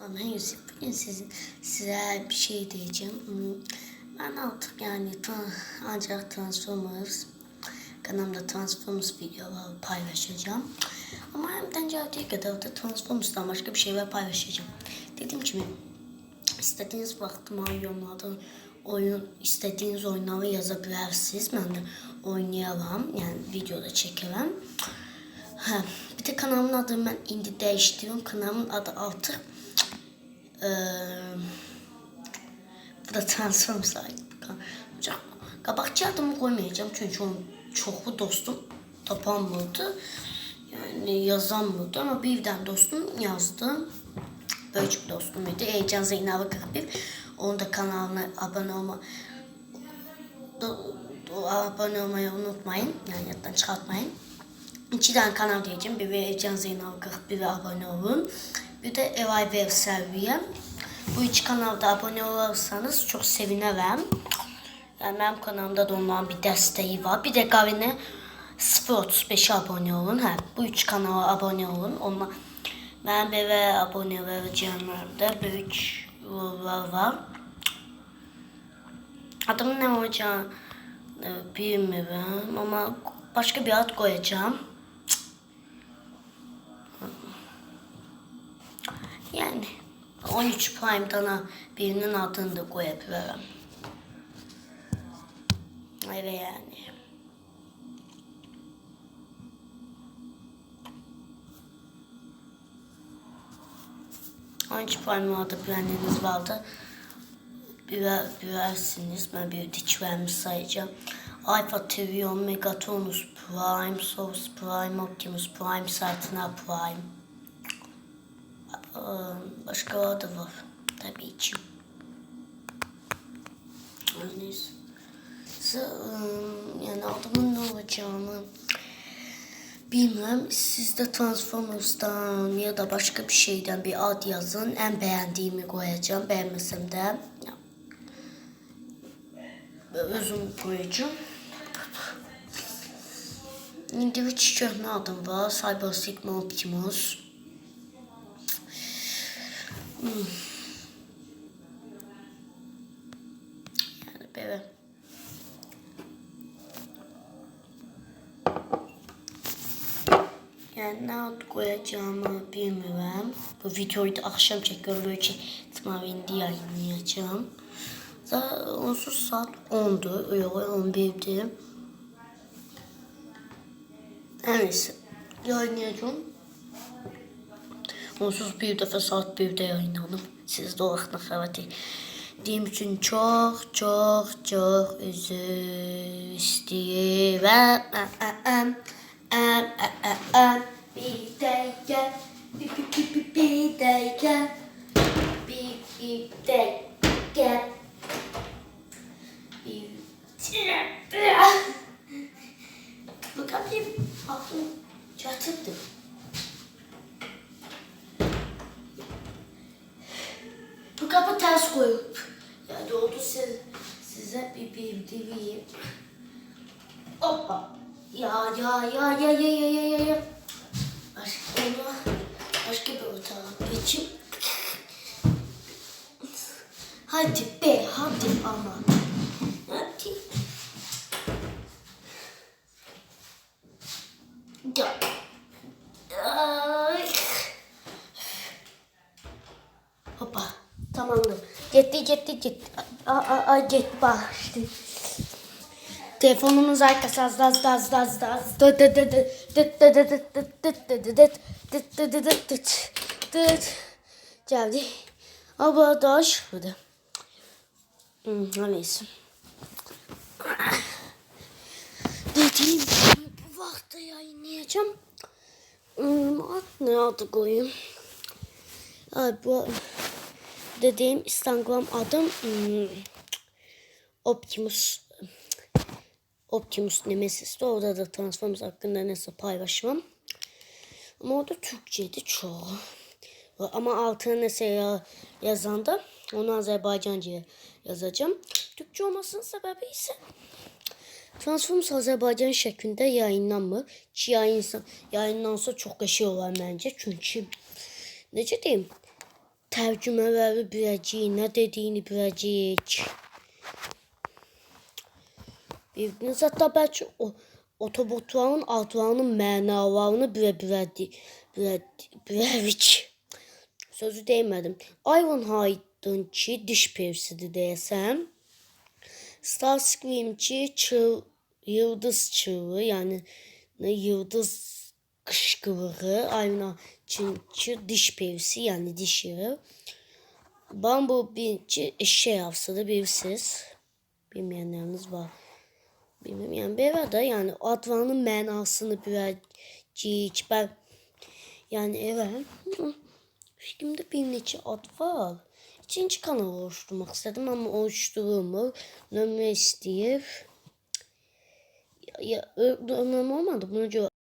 Ben Yusuf. Bugün sizin, size bir şey diyeceğim. Hmm, Ben artık yani tra- ancak Transformers kanalımda Transformers videoları paylaşacağım. Ama elimden geldiği kadar da Transformers'tan başka bir şeyler paylaşacağım. Dediğim gibi istediğiniz vakti yorumlarda oyun istediğiniz oyunları yazabilirsiniz. Ben de oynayalım. Yani videoda çekelim. Ha, bir de kanalımın adını ben indi değiştiriyorum. Kanalımın adı artık eee bu da Transformers ait. Hocam, kabakçı adımı koymayacağım çünkü onun çoxu dostum tapanmırdı. Yani yazanmırdı ama birden dostum yazdı. Böyük bir dostum idi. Heyecan Zeynep 41. Onun da kanalına abone olma abone olmayı unutmayın. Yani yattan çıkartmayın. İki tane kanal diyeceğim. Bir de Can Zeynep 41 abone olun. Bir de Evay Vev Selviye. Bu iki kanalda abone olursanız çok sevinirim. Yani benim kanalımda da onların bir desteği var. Bir de Gavine 035 abone olun. Hə, bu üç kanala abone olun. Onlar benim eve abone vereceğimlerde büyük yollar var. Adımın ne olacağını e, bilmiyorum ama başka bir ad koyacağım. Yani 13 Prime'dan birinin adını da koyabilirim. Öyle yani. Hangi Prime adı bilenleriniz vardı? Birer, birersiniz. Ben bir diç vermiş sayacağım. Alpha TV, Megatonus Prime, Source Prime, Optimus Prime, Saturna Prime. Başka da var. Tabii ki. Neyse. Sa- Yani adımın ne olacağını bilmem. Siz de Transformers'tan ya da başka bir şeyden bir ad yazın. En beğendiğimi koyacağım. Beğenmesem de özüm koyacağım. İndi üç köhnə adım var. Cyber Sigma Optimus. Yani böyle. Yani ne ad koyacağımı bilmiyorum. Bu videoyu da akşam çekiyorum. Böyle ihtimalinde yayınlayacağım. Zaten onsuz saat 10'du. Yok 11'di. Neyse. Yayınlayacağım. Onsuz bir defa saat 1'de yayınladım. Siz de o vaxtına xəbər Deyim üçün çox, çox, çox üzr istəyirəm. Əm, əm, əm, əm, əm, əm. Bir dəqiqə, bir, bir, bir, bir, bir dəqiqə, bir, bir dəqiqə. Bir, Bu kapıyı aklım çatırdı. Kapı ters koyup. Yani oldu siz, size bir bildireyim. Hoppa. Ya ya ya ya ya ya ya ya ya. Başka onu başka bir ortağa geçeyim. Hadi be hadi ama. Hadi. Ya. Ay. Hoppa. Tamamdır. Gitti gitti gitti. Aa, aa, bak işte. Telefonumuz arkası az az az az az dıt dıt dıt dıt dıt dıt dıt dıt dıt dıt dıt dıt dıt dıt dıt geldi. Ama daha şurada. Hmm, neyse. Dediğim gibi bu vakti yayınlayacağım. Hmm, ne adı koyayım? Ay, bu dediğim Instagram adım hmm, Optimus Optimus Nemesis'te orada da Transformers hakkında neyse paylaşmam. Ama orada Türkçeydi çoğu. Ama altına neyse ya, yazanda onu Azerbaycanca yazacağım. Türkçe olmasının sebebi ise Transformers Azerbaycan şeklinde yayınlanmır. Ki yayınsa, yayınlansa çok şey olar bence. Çünkü necə deyim? Tərcümələri biləcəyik, nə dediyini biləcəyik. Bildiniz hatta bəlkə o otobotların adlarının mənalarını bilə bilədi, bilə, bilərik. Sözü deymədim. Ironhide'ın ki diş perisidir deyəsəm. Starscream ki çığ, yıldız çığlığı yani ne yıldız kışkırığı. Ayna çünkü diş perisi yani diş yağı. Bumblebee ki eşeği hafsadı bir ses. Bilmeyenleriniz var. Bilmem yani bir arada yani adlarının mənasını biləcəyik. Ben yani evet. Şimdi bir neçə ad var. İkinci kanal oluşturmak istedim ama oluşturulmur. Nömrə istəyir. Ya, ya, nömrəm olmadı. Buna görə